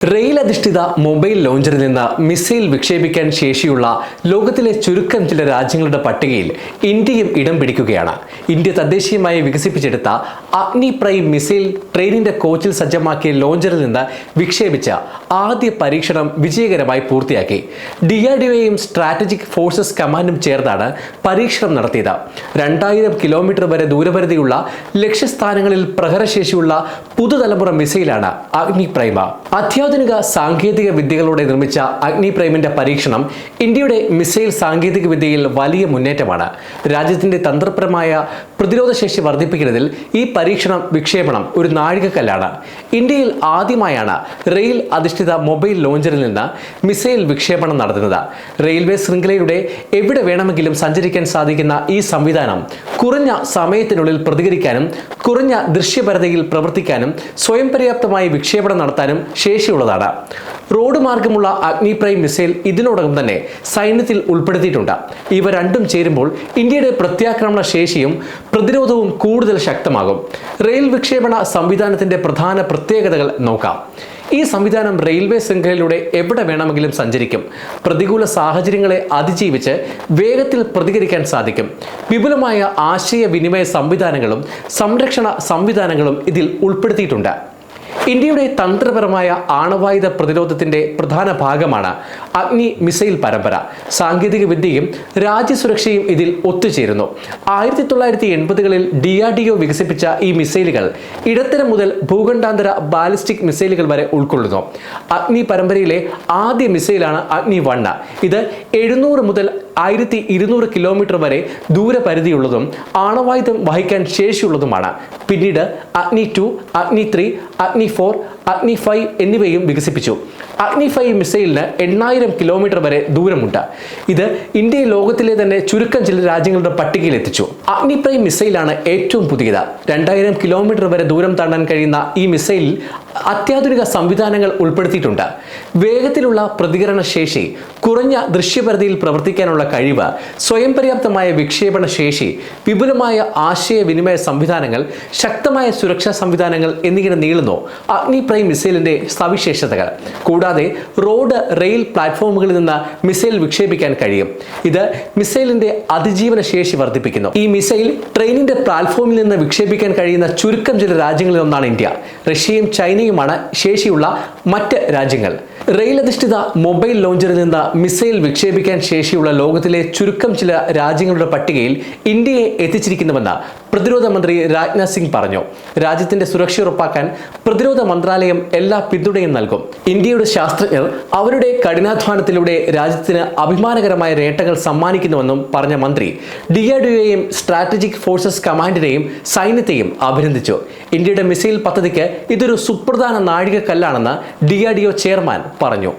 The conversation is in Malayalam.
റെയിൽ അധിഷ്ഠിത മൊബൈൽ ലോഞ്ചറിൽ നിന്ന് മിസൈൽ വിക്ഷേപിക്കാൻ ശേഷിയുള്ള ലോകത്തിലെ ചുരുക്കം ചില രാജ്യങ്ങളുടെ പട്ടികയിൽ ഇന്ത്യയും ഇടം പിടിക്കുകയാണ്. ഇന്ത്യ തദ്ദേശീയമായി വികസിപ്പിച്ചെടുത്ത അഗ്നി പ്രൈം മിസൈൽ ട്രെയിനിന്റെ കോച്ചിൽ സജ്ജമാക്കിയ ലോഞ്ചറിൽ നിന്ന് വിക്ഷേപിച്ച ആദ്യ പരീക്ഷണം വിജയകരമായി പൂർത്തിയാക്കി. ഡി ആർ ഡി ഒയും സ്ട്രാറ്റജിക് ഫോഴ്സസ് കമാൻഡും ചേർന്നാണ് പരീക്ഷണം നടത്തിയത്. രണ്ടായിരം കിലോമീറ്റർ വരെ ദൂരപരിധിയുള്ള ലക്ഷ്യസ്ഥാനങ്ങളിൽ പ്രഹരശേഷിയുള്ള പുതുതലമുറ മിസൈലാണ് അഗ്നി പ്രൈമ അത്യാധുനിക സാങ്കേതിക വിദ്യകളോടെ നിർമ്മിച്ച അഗ്നി പ്രൈമിന്റെ പരീക്ഷണം ഇന്ത്യയുടെ മിസൈൽ സാങ്കേതിക വിദ്യയിൽ വലിയ മുന്നേറ്റമാണ്. രാജ്യത്തിന്റെ തന്ത്രപരമായ പ്രതിരോധ ശേഷി വർദ്ധിപ്പിക്കുന്നതിൽ ഈ പരീക്ഷണം വിക്ഷേപണം ഒരു നാഴികക്കല്ലാണ്. ഇന്ത്യയിൽ ആദ്യമായാണ് റെയിൽ അധിഷ്ഠിത മൊബൈൽ ലോഞ്ചറിൽ നിന്ന് മിസൈൽ വിക്ഷേപണം നടത്തുന്നത്. റെയിൽവേ ശൃംഖലയുടെ എവിടെ വേണമെങ്കിലും സഞ്ചരിക്കാൻ സാധിക്കുന്ന ഈ സംവിധാനം കുറഞ്ഞ സമയത്തിനുള്ളിൽ പ്രതികരിക്കാനും കുറഞ്ഞ ദൃശ്യപരതയിൽ പ്രവർത്തിക്കാനും സ്വയം പര്യാപ്തമായി വിക്ഷേപണം നടത്താനും ശേഷിയുള്ളതാണ് റോഡ് മാർഗമുള്ള അഗ്നി പ്രൈം മിസൈൽ ഇതിനോടകം തന്നെ സൈന്യത്തിൽ ഉൾപ്പെടുത്തിയിട്ടുണ്ട്. ഇവ രണ്ടും ചേരുമ്പോൾ ഇന്ത്യയുടെ പ്രത്യാക്രമണ ശേഷിയും പ്രതിരോധവും കൂടുതൽ ശക്തമാകും. റെയിൽ വിക്ഷേപണ സംവിധാനത്തിന്റെ പ്രധാന പ്രത്യേകതകൾ നോക്കാം. ഈ സംവിധാനം റെയിൽവേ ശൃംഖലയിലൂടെ എവിടെ വേണമെങ്കിലും സഞ്ചരിക്കും. പ്രതികൂല സാഹചര്യങ്ങളെ അതിജീവിച്ച് വേഗത്തിൽ പ്രതികരിക്കാൻ സാധിക്കും. വിപുലമായ ആശയവിനിമയ സംവിധാനങ്ങളും സംരക്ഷണ സംവിധാനങ്ങളും ഇതിൽ ഉൾപ്പെടുത്തിയിട്ടുണ്ട്. ഇന്ത്യയുടെ തന്ത്രപരമായ ആണവായുധ പ്രതിരോധത്തിന്റെ പ്രധാന ഭാഗമാണ് അഗ്നി മിസൈൽ പരമ്പര. സാങ്കേതിക വിദ്യയും രാജ്യസുരക്ഷയും ഇതിൽ ഒത്തുചേരുന്നു. ആയിരത്തി തൊള്ളായിരത്തി എൺപതുകളിൽ ഡി ആർ ഡി ഒ വികസിപ്പിച്ച ഈ മിസൈലുകൾ ഇടത്തരം മുതൽ ഭൂഖണ്ഡാന്തര ബാലിസ്റ്റിക് മിസൈലുകൾ വരെ ഉൾക്കൊള്ളുന്നു. അഗ്നി പരമ്പരയിലെ ആദ്യ മിസൈലാണ് അഗ്നി വണ്ണ ഇത് എഴുന്നൂറ് മുതൽ ആയിരത്തി ഇരുന്നൂറ് കിലോമീറ്റർ വരെ ദൂരപരിധിയുള്ളതും ആണവായുധം വഹിക്കാൻ ശേഷിയുള്ളതുമാണ്. പിന്നീട് അഗ്നി ടു അഗ്നി ത്രീ അഗ്നി ഫോർ അഗ്നി ഫൈവ് എന്നിവയും വികസിപ്പിച്ചു. അഗ്നി ഫൈവ് മിസൈലിന് എണ്ണായിരം കിലോമീറ്റർ വരെ ദൂരമുണ്ട്. ഇത് ഇന്ത്യ ലോകത്തിലെ തന്നെ ചുരുക്കം ചില രാജ്യങ്ങളുടെ പട്ടികയിൽ എത്തിച്ചു. അഗ്നി പ്രൈം മിസൈലാണ് ഏറ്റവും പുതിയത്. രണ്ടായിരം കിലോമീറ്റർ വരെ ദൂരം താണ്ടാൻ കഴിയുന്ന ഈ മിസൈലിൽ അത്യാധുനിക സംവിധാനങ്ങൾ ഉൾപ്പെടുത്തിയിട്ടുണ്ട്. വേഗത്തിലുള്ള പ്രതികരണ ശേഷി കുറഞ്ഞ ദൃശ്യപരിധിയിൽ പ്രവർത്തിക്കാനുള്ള കഴിവ് സ്വയം പര്യാപ്തമായ വിക്ഷേപണ ശേഷി വിപുലമായ ആശയവിനിമയ സംവിധാനങ്ങൾ ശക്തമായ സുരക്ഷാ സംവിധാനങ്ങൾ എന്നിങ്ങനെ നീളുന്നു. അഗ്നി പ്രൈം മിസൈലിന്റെ സവിശേഷതകൾ കൂടാതെ റോഡ് റെയിൽ പ്ലാറ്റ്ഫോമുകളിൽ നിന്ന് മിസൈൽ വിക്ഷേപിക്കാൻ കഴിയും. ഇത് മിസൈലിന്റെ അതിജീവന ശേഷി വർദ്ധിപ്പിക്കുന്നു. ഈ മിസൈൽ ട്രെയിനിന്റെ പ്ലാറ്റ്ഫോമിൽ നിന്ന് വിക്ഷേപിക്കാൻ കഴിയുന്ന ചുരുക്കം ചില രാജ്യങ്ങളിൽ ഒന്നാണ് ഇന്ത്യ. റഷ്യയും ചൈനയുമാണ് ശേഷിയുള്ള മറ്റ് രാജ്യങ്ങൾ. റെയിൽ അധിഷ്ഠിത മൊബൈൽ ലോഞ്ചറിൽ നിന്ന് മിസൈൽ വിക്ഷേപിക്കാൻ ശേഷിയുള്ള ലോകത്തിലെ ചുരുക്കം ചില രാജ്യങ്ങളുടെ പട്ടികയിൽ ഇന്ത്യയെ എത്തിച്ചിരിക്കുന്നുവെന്ന് പ്രതിരോധ മന്ത്രി രാജ്നാഥ് സിംഗ് പറഞ്ഞു. രാജ്യത്തിന്റെ സുരക്ഷ ഉറപ്പാക്കാൻ പ്രതിരോധ മന്ത്രാലയം എല്ലാ പിന്തുണയും നൽകും. ഇന്ത്യയുടെ ശാസ്ത്രജ്ഞർ അവരുടെ കഠിനാധ്വാനത്തിലൂടെ രാജ്യത്തിന് അഭിമാനകരമായ നേട്ടങ്ങൾ സമ്മാനിക്കുന്നുവെന്നും പറഞ്ഞ മന്ത്രി ഡി ആർ ഡി ഒയെയും സ്ട്രാറ്റജിക് ഫോഴ്സസ് കമാൻഡിനെയും സൈന്യത്തെയും അഭിനന്ദിച്ചു. ഇന്ത്യയുടെ മിസൈൽ പദ്ധതിക്ക് ഇതൊരു സുപ്രധാന നാഴികക്കല്ലാണെന്ന് ഡിആർഡിഒ ചെയർമാൻ പറഞ്ഞു.